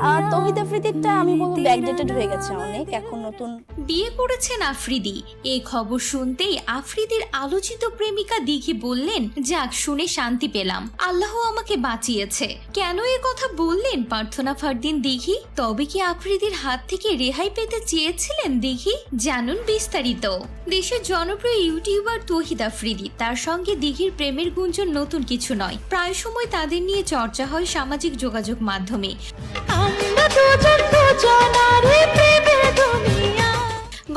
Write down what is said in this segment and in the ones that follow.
আহ, তহিদ আফ্রিদিরটা আমি বলব ব্যাকডেটেড হয়ে গেছে অনেক। এখন নতুন বিয়ে করেছেন আফ্রিদি। এই খবর শুনতেই আফ্রিদির আলোচিত প্রেমিকা দিঘি বললেন যাক শুনে শান্তি পেলাম। আল্লাহ আমাকে বাঁচিয়েছে। কেন এ কথা বললেন প্রার্থনা ফারদিন দিঘি? তবে কি আফ্রিদির হাত থেকে রেহাই পেতে চেয়েছিলেন দিঘি? জানুন বিস্তারিত। দেশের জনপ্রিয় ইউটিউবার তহিদ আফ্রিদি তার সঙ্গে দিঘির প্রেমের গুঞ্জন নতুন কিছু নয়। প্রায় সময় তাদের নিয়ে চর্চা হয় সামাজিক যোগাযোগ মাধ্যমে। দুজন দুজনারে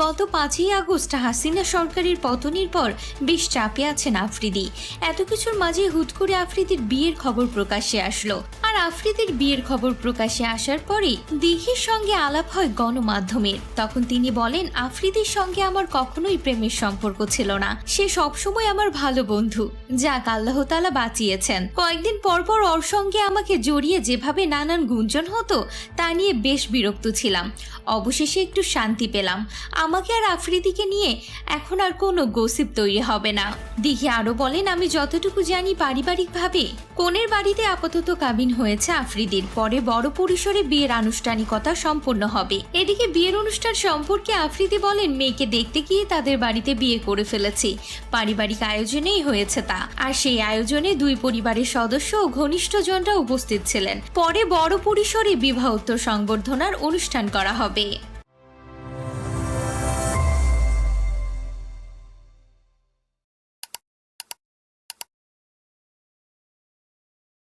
গত পাঁচই আগস্ট হাসিনা সরকারের পতনের পর বেশ চাপে আছেন আফ্রিদি। এত কিছুর মাঝে হুট করে আফ্রিদির বিয়ের খবর প্রকাশে আসলো। আর আফ্রিদির বিয়ের খবর প্রকাশে আসার পরেই দিঘির সঙ্গে আলাপ হয় গণমাধ্যমের। তখন তিনি বলেন, আফ্রিদির সঙ্গে আমার কখনোই প্রেমের সম্পর্ক ছিল না। সে সবসময় আমার ভালো বন্ধু। যাক, আল্লাহ তালা বাঁচিয়েছেন। কয়েকদিন পরপর পর ওর সঙ্গে আমাকে জড়িয়ে যেভাবে নানান গুঞ্জন হতো, তা নিয়ে বেশ বিরক্ত ছিলাম। অবশেষে একটু শান্তি পেলাম। আমাকে আর আফ্রিদিকে নিয়ে এখন আর কোনো গোসিপ তৈরি হবে না। দিঘি আরও বলেন, আমি যতটুকু জানি পারিবারিকভাবে কনের বাড়িতে আপাতত কাবিন হয়েছে আফ্রিদির। পরে বড় পরিসরে বিয়ের আনুষ্ঠানিকতা সম্পন্ন হবে। এদিকে বিয়ের অনুষ্ঠান সম্পর্কে আফ্রিদি বলেন, মেয়েকে দেখতে গিয়ে তাদের বাড়িতে বিয়ে করে ফেলেছি। পারিবারিক আয়োজনেই হয়েছে তা। আর সেই আয়োজনে দুই পরিবারের সদস্য ও ঘনিষ্ঠজনরা উপস্থিত ছিলেন। পরে বড় পরিসরে বিবাহোত্তর সংবর্ধনার অনুষ্ঠান করা হবে।